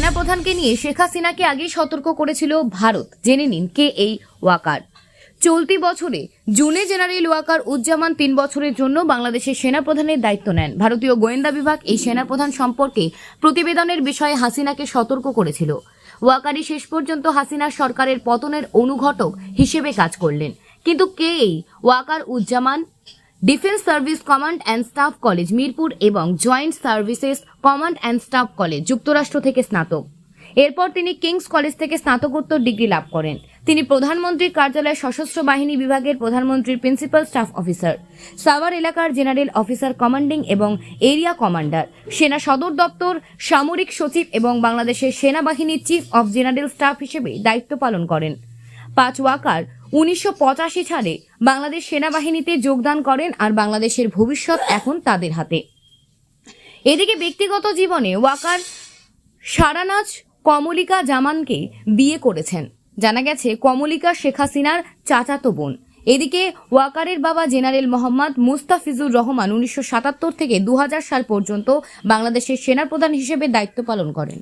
সেনাপ্রধানকে নিয়ে শেখ হাসিনাকে আগেই সতর্ক করেছিল ভারত। জেনে নিন কে এই ওয়াকার। চলতি বছরে জুনে জেনারেল ওয়াকার উজ্জামান তিন বছরের জন্য বাংলাদেশের সেনাপ্রধানের দায়িত্ব নেন। ভারতীয় গোয়েন্দা বিভাগ এই সেনাপ্রধান সম্পর্কে প্রতিবেদনের বিষয়ে হাসিনাকে সতর্ক করেছিল। ওয়াকারি শেষ পর্যন্ত হাসিনা সরকারের পতনের অনুঘটক হিসেবে কাজ করলেন। কিন্তু কে এই Waker Uzzaman? Defence service command and staff college Mirpur এবং joint services command and staff college যুক্তরাষ্ট্র থেকে স্নাতক। এরপর তিনি কিংস কলেজ থেকে স্নাতকোত্তর ডিগ্রি লাভ করেন। তিনি প্রধানমন্ত্রীর কার্যালয়ে সশস্ত্র বাহিনী বিভাগের প্রধানমন্ত্রীর প্রিন্সিপাল স্টাফ অফিসার, সাভার এলাকার জেনারেল অফিসার কমান্ডিং এবং এরিয়া কমান্ডার, সেনা সদর দপ্তর, সামরিক সচিব এবং বাংলাদেশের সেনাবাহিনীর চিফ অফ জেনারেল স্টাফ হিসেবে দায়িত্ব পালন করেন। পাঁচ ওয়াকার উনিশশো পঁচাশি সালে বাংলাদেশ সেনাবাহিনীতে যোগদান করেন আর বাংলাদেশের ভবিষ্যৎ এখন তাদের হাতে। এদিকে ব্যক্তিগত জীবনে ওয়াকার সারানাজ কমলিকা জামানকে বিয়ে করেছেন। জানা গেছে, কমলিকা শেখ হাসিনার চাচাতো বোন। এদিকে ওয়াকারের বাবা জেনারেল মোহাম্মদ মুস্তাফিজুর রহমান উনিশশো সাতাত্তর থেকে দু হাজার সাল পর্যন্ত বাংলাদেশের সেনাপ্রধান হিসেবে দায়িত্ব পালন করেন।